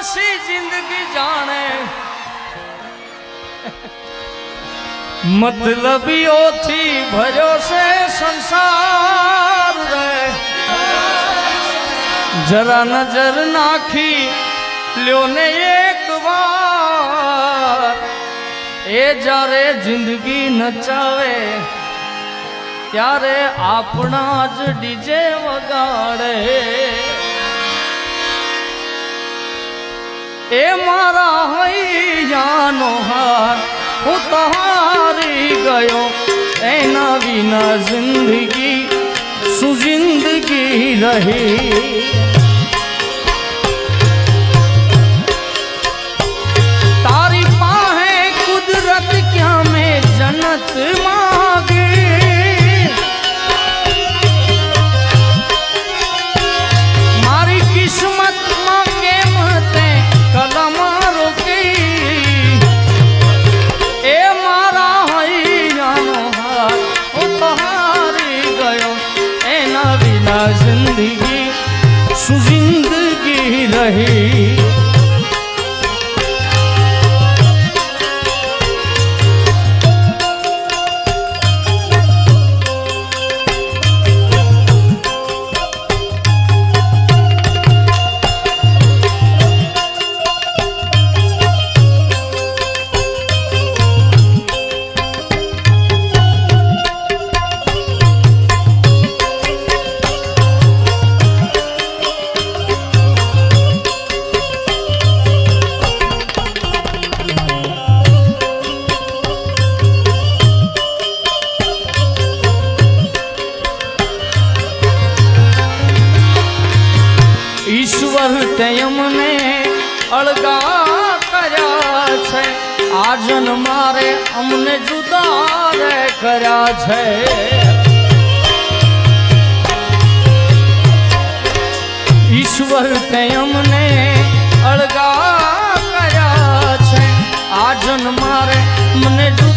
ઓછી જિંદગી જાણે મતલબીઓથી ભર્યો છે સંસાર રે જરા નજર નાખી લ્યો ને એક વાર એ જ્યારે જિંદગી નચાવે ત્યારે આપણા જ ડીજે વગાડે એ મારા હૈયાનો હાર. હું તહારી ગયો એના વિના જિંદગી સુજિંદગી જિંદગી રહી? મારે અમને જુદા કર્યા છે. ઈશ્વર તે અમને અળગા કર્યા છે. જન મારે મને જુદા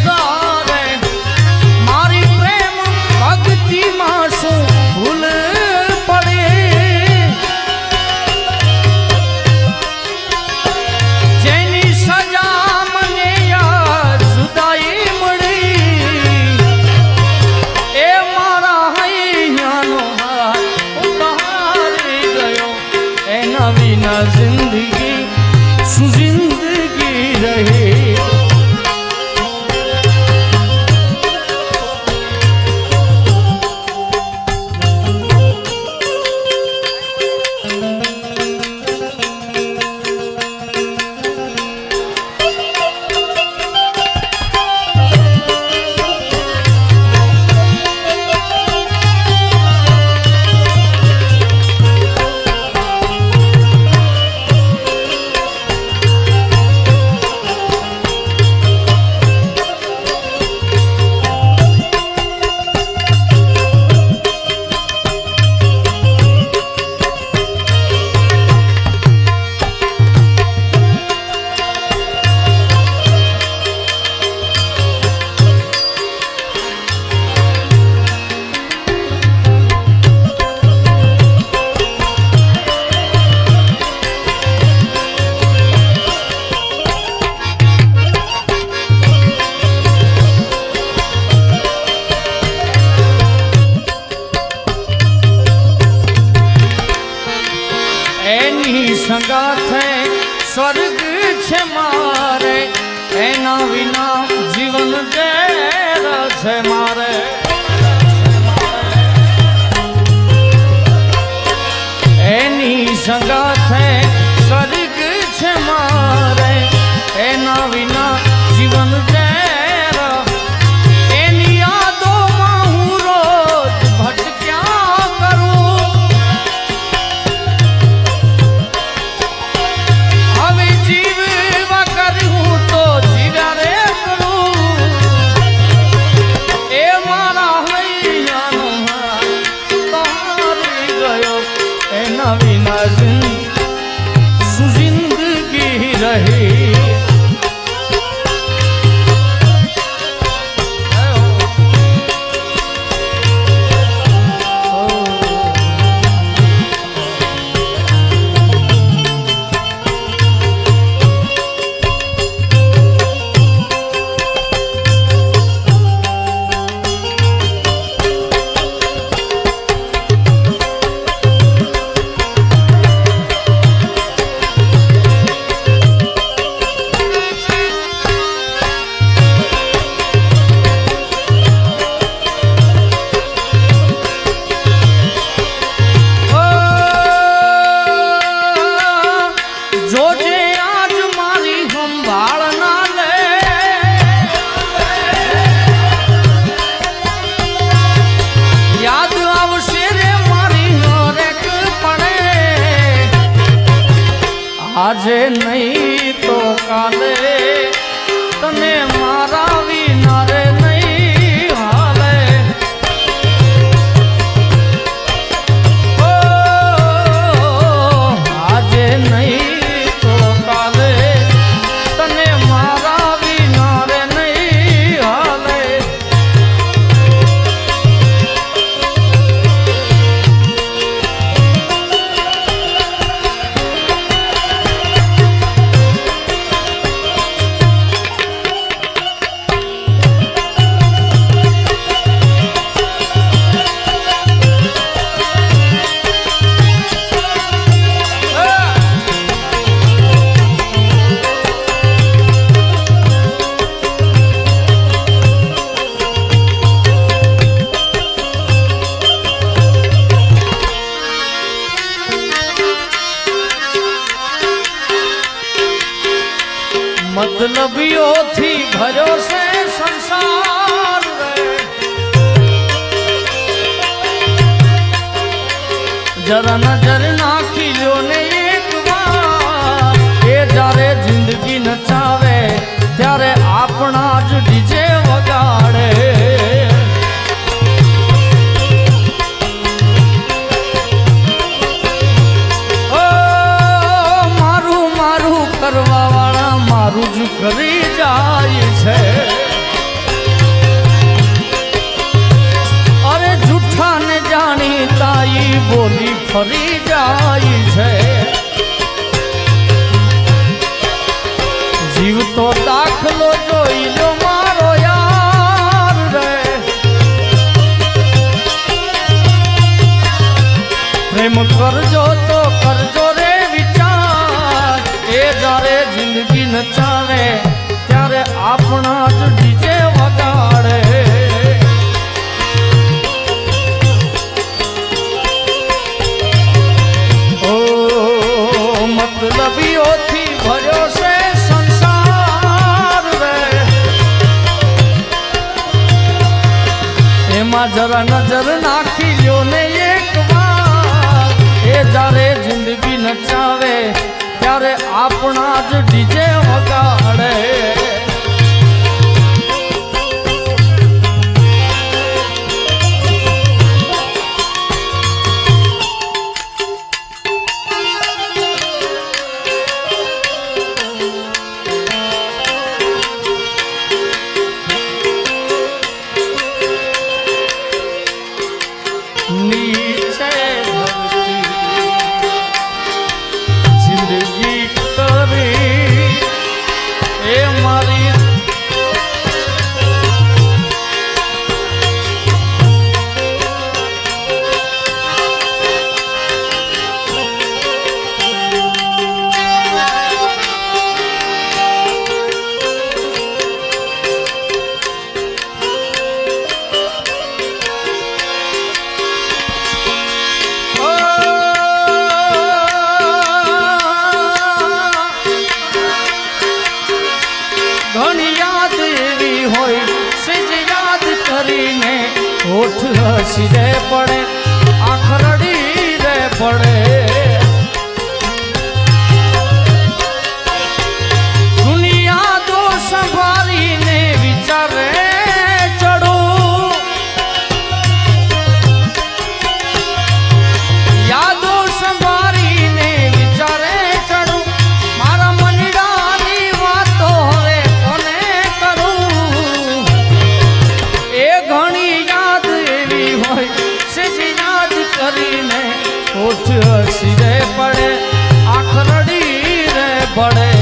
from the મતલબીઓથી ભર્યો છે સંસાર જરા નજર નાખી લો ને પ્રેમ કરજો તો કરજો રે વિચાર. એ જ્યારે જિંદગી નચાવે, ત્યારે આપણા જ ડીજે વગાડે. ઓ, મતલબીઓથી ભર્યો છે સંસાર રે. એમાં જરા નજર નાખી નચાવે ત્યારે આપણા જ ડીજે વગાડે હોઠ હસી રે પડે આખરડી રે પડે. હોઠ હસી રે પડે આખરડી રે પડે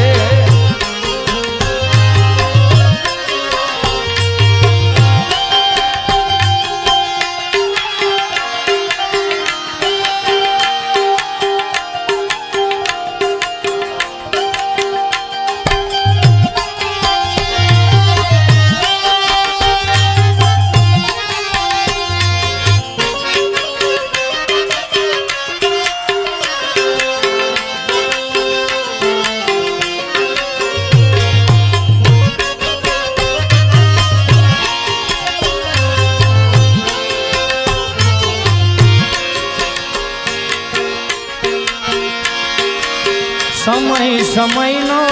સમય સમયનો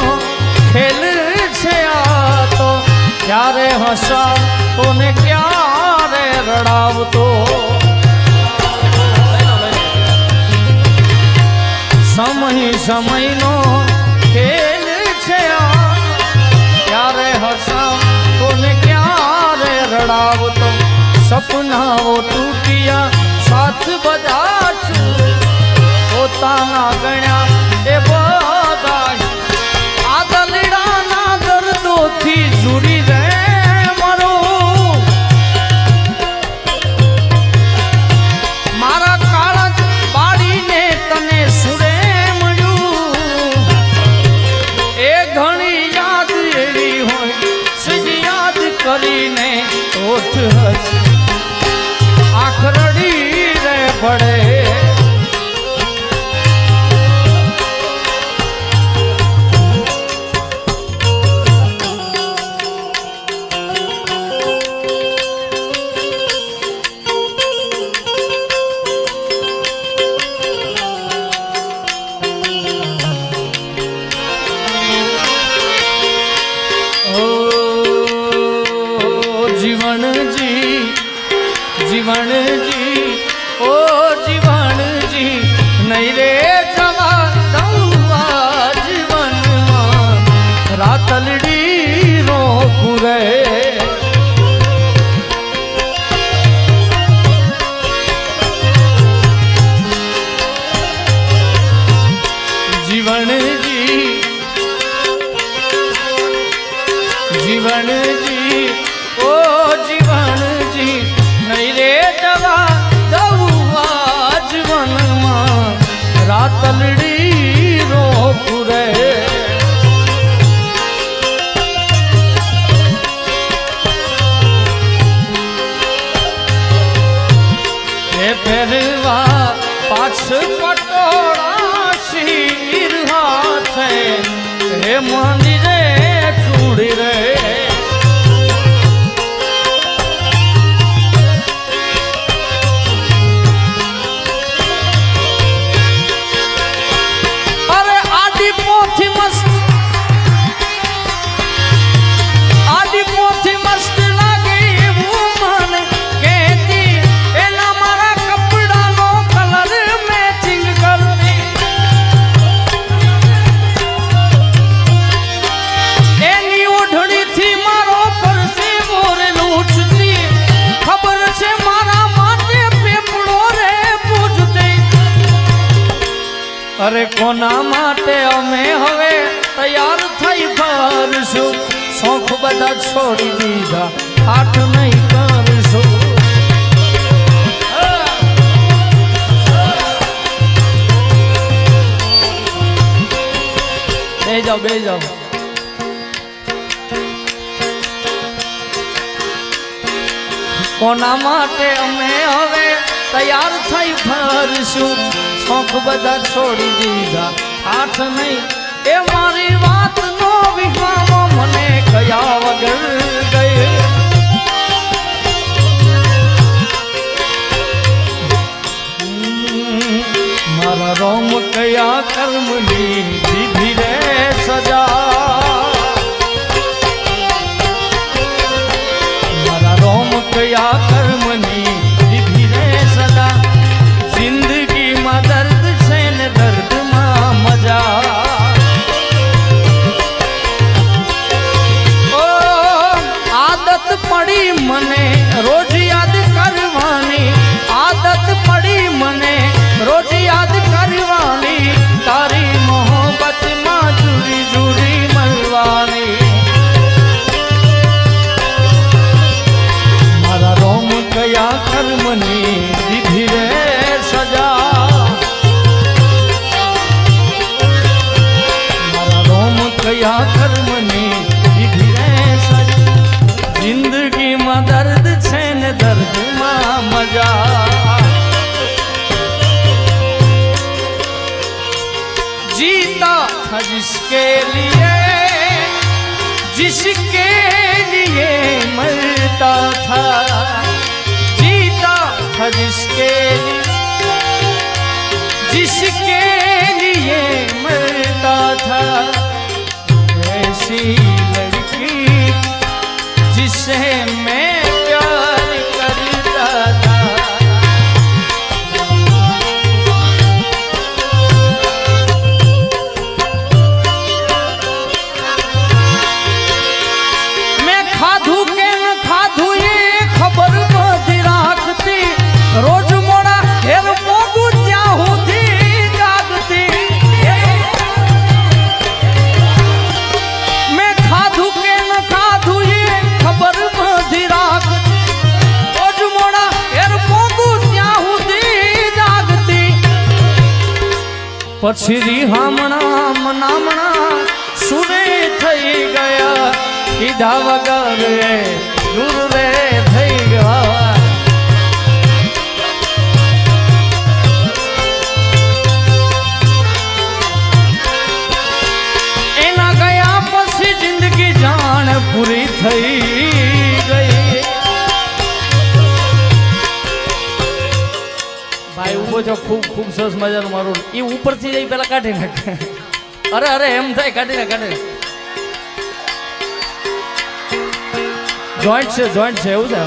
ખેલ છે આ તો. ક્યારે હસા ને ક્યારે રડાવતો? સમય સમયનો ખેલ છે આ. ક્યારે હસાવતો ને ક્યારે રડાવતો? સપનાઓ તૂટ્યા, સાથ બધા પોતાના ગણ્યા જાઓ બે જાઓ કોના માટે અમે હવે તૈયાર થઈ ફરશું? શોખ બધા છોડી દીધા. આઠ નહીં. એ મારી વાત નો વિહામો મને કયા વગર ગઈ મારા રોમ કયા કર્મની દીધી રે સજા? મારા રોમ કયા जिसके लिए मरता था जीता था जिसके लिए जिसके लिए मरता था ऐसी लड़की जिसे થઈ ગઈ. ભાઈ ઊભો છો, ખૂબ ખૂબ સરસ મજાનું મારું એ ઉપરથી જઈ પેલા કાઢી નાખે. અરે અરે, એમ થાય, કાઢી નાખ, કાઢી જોઈન્ટ છે જોઈન્ટ છે, એવું છે.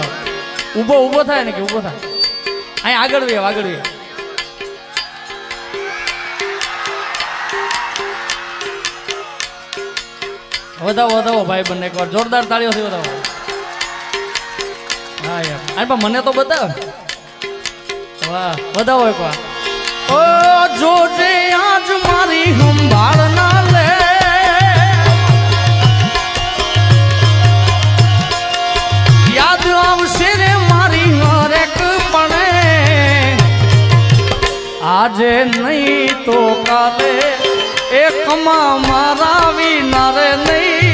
ઊભો ઊભો થાય ને કે ઊભો થાય. અહીં આગળ વે આગળ વે વધાવો વધાવો ભાઈ બંને એકવાર. જોરદાર તાળીઓથી વધાવો. હા, યાર. અરે પણ મને તો બતાવ. વાહ, વધાવો એકવાર. ઓ, જોજે, આજ મારી સંભાળ ના લે. યાદ આવશે રે મારી હરેક પણે. આજે નહીં તો કાલે એ કમા મારા વિના નહીં.